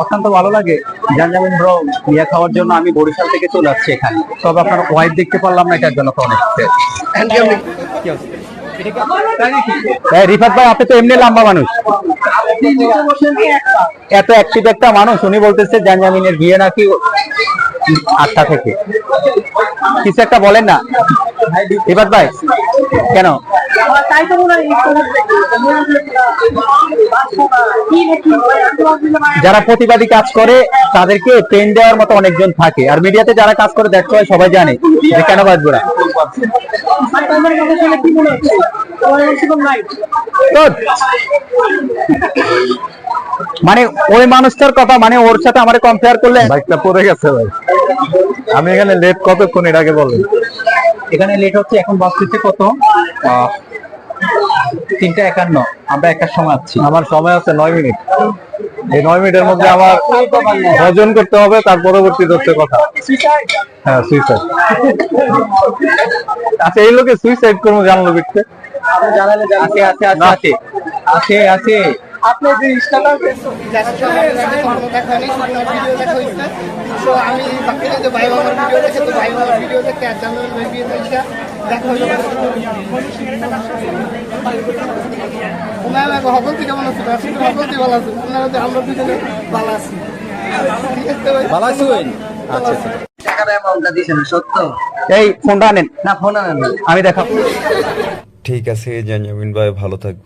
অত্যন্ত ভালো লাগে। জানজামিন ব্রো বিয়া খাওয়ার জন্য আমি বরিশাল থেকে চলে আসছি এখানে। তবে আপনার ওয়াইফ দেখতে পারলাম না এটার জন্য অনেক রিফাত ভাই আপনি তো এমনি লম্বা মানুষ। এত অ্যাক্টিভ একটা মানুষ উনি বলতেছে জানজামিনের বিয়ে নাকি আটটা থেকে। কিছু একটা বলেন না। রিফাত ভাই কেন? যারা প্রতিবাদী কাজ করে তাদেরকে পেন দেওয়ার মতো অনেকজন থাকে। আর মিডিয়াতে যারা কাজ করে দেখতে হয় সবাই জানে যে কেন বাঁচবো না। মানে ওই মানুষটার কথা মানে ওর সাথে আমার কম্পেয়ার করলে বাইকটা পড়ে গেছে ভাই। আমি এখানে লেট কতক্ষণ এর আগে বলেন। এখানে লেট হচ্ছে এখন বাস কত? আহ, তিনটা একান্ন। আমরা একার সময় আছি। আমার সময় আছে নয় মিনিট। এই নয় মিনিটের মধ্যে আমার ভজন করতে হবে তার পরবর্তী হচ্ছে কথা। হ্যাঁ সুইসাইড আচ্ছা এই লোকে সুইসাইড করব জানলো বিটতে আছে আছে আছে আছে। আছে আছে। আপনি যে ইনস্টাগ্রাম ফেসবুক ভিডিও দেখা হয়েছে। তো আমি বাকি যে ভাই বাবার ভিডিও দেখে তো ভাই বাবার ভিডিও দেখে আর জানার ভিডিও দেখে দেখা কেমন আছে ভালো আছে তো আমরা দুজনে ভালো আছি আছে আচ্ছা এই ফোনটা আনেন। না ফোন আনেন। আমি দেখাবো ঠিক আছে জাঞ্জামিন ভাই ভালো থাকবে